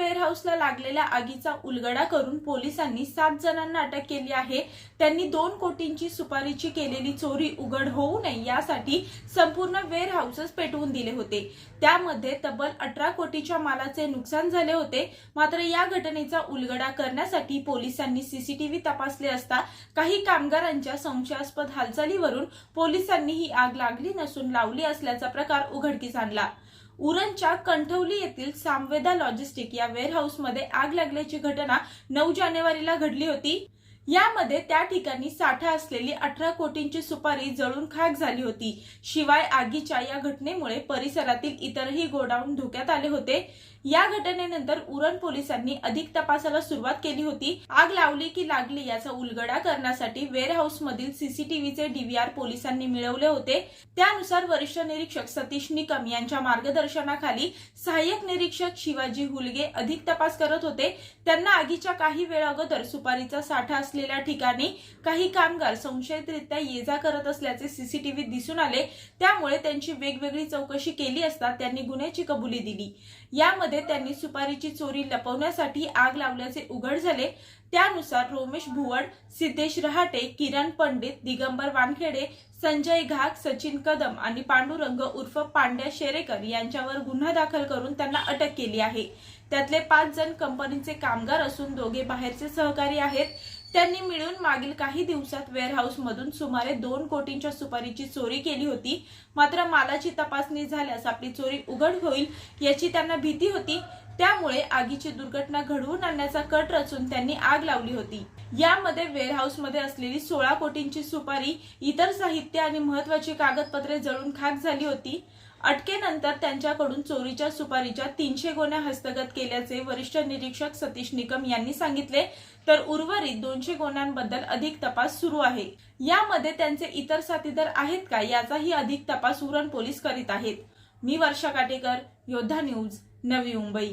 वेअरहाऊसला लागलेल्या आगीचा उलगडा करून पोलिसांनी सात जणांना अटक केली आहे. त्यांनी दोन कोटींची सुपारीची केलेली चोरी उघड होऊ नये यासाठी संपूर्ण वेअरहाऊसेस पेटवून दिले होते. त्यामध्ये तब्बल अठरा कोटीच्या मालाचे नुकसान झाले होते. मात्र या घटनेचा उलगडा करण्यासाठी पोलिसांनी सीसीटीव्ही तपासले असता काही कामगारांच्या संशयास्पद हालचालीवरून पोलिसांनी ही आग लागली नसून लावली असल्याचा प्रकार उघडकीस आणला. उरणच्या कंठवली येथील सामवेदा लॉजिस्टिक या वेअरहाऊसमध्ये आग लागल्याची घटना नऊ जानेवारीला घडली होती. यामध्ये त्या ठिकाणी साठा असलेली अठरा कोटींची सुपारी जळून खाक झाली होती. शिवाय आगीच्या या घटनेमुळे परिसरातील इतरही गोडाऊन धोक्यात आले होते. या घटनेनंतर उरण पोलिसांनी अधिक तपासाला सुरुवात केली होती. आग लावली की लागली याचा उलगडा करण्यासाठी वेअरहाऊस मधील सीसीटीव्हीचे डीव्हीआर पोलिसांनी मिळवले होते. त्यानुसार वरिष्ठ निरीक्षक सतीश निकम यांच्या मार्गदर्शनाखाली सहाय्यक निरीक्षक शिवाजी हुलगे अधिक तपास करत होते. त्यांना आगीच्या काही वेळ अगोदर सुपारीचा साठा असलेल्या ठिकाणी काही कामगार संशयितरित्या ये जा करत असल्याचे सीसीटीव्ही दिसून आले. त्यामुळे त्यांची वेगवेगळी चौकशी केली असता त्यांनी गुन्ह्याची कबुली दिली. यामध्ये त्यांनी सुपारीची चोरी लपवण्यासाठी आग लावल्याचे उघड झाले. त्यानुसार रोमेश भुवड सिद्धेश रहाटे किरण पंडित दिगंबर वानखेडे संजय घाक सचिन कदम आणि पांडुरंग उर्फ पांड्या शेरेकर यांच्यावर गुन्हा दाखल करून त्यांना अटक केली आहे. त्यातले पाच जण कंपनीचे कामगार असून दोघे बाहेरचे सहकारी आहेत. त्यांनी मिळून मागील काही दिवसात वेअरहाऊस मधून सुमारे दोन कोटींच्या सुपारीची चोरी केली होती. मात्र मालाची तपासणी झाल्यास आपली चोरी उघड होईल याची त्यांना भीती होती. त्यामुळे आगीची दुर्घटना घडवून आणण्याचा कट रचून त्यांनी आग लावली होती. यामध्ये वेअरहाऊसमध्ये असलेली सोळा कोटींची सुपारी इतर साहित्य आणि महत्वाची कागदपत्रे जळून खाक झाली होती. अटकेनंतर त्यांच्याकडून चोरीच्या सुपारीच्या तीनशे गोण्या हस्तगत केल्याचे वरिष्ठ निरीक्षक सतीश निकम यांनी सांगितले. तर उर्वरित दोनशे गोण्यांबद्दल अधिक तपास सुरू आहे. यामध्ये त्यांचे इतर साथीदार आहेत का याचाही अधिक तपास उरण पोलीस करीत आहेत. मी वर्षा काटेकर योद्धा न्यूज नवी मुंबई.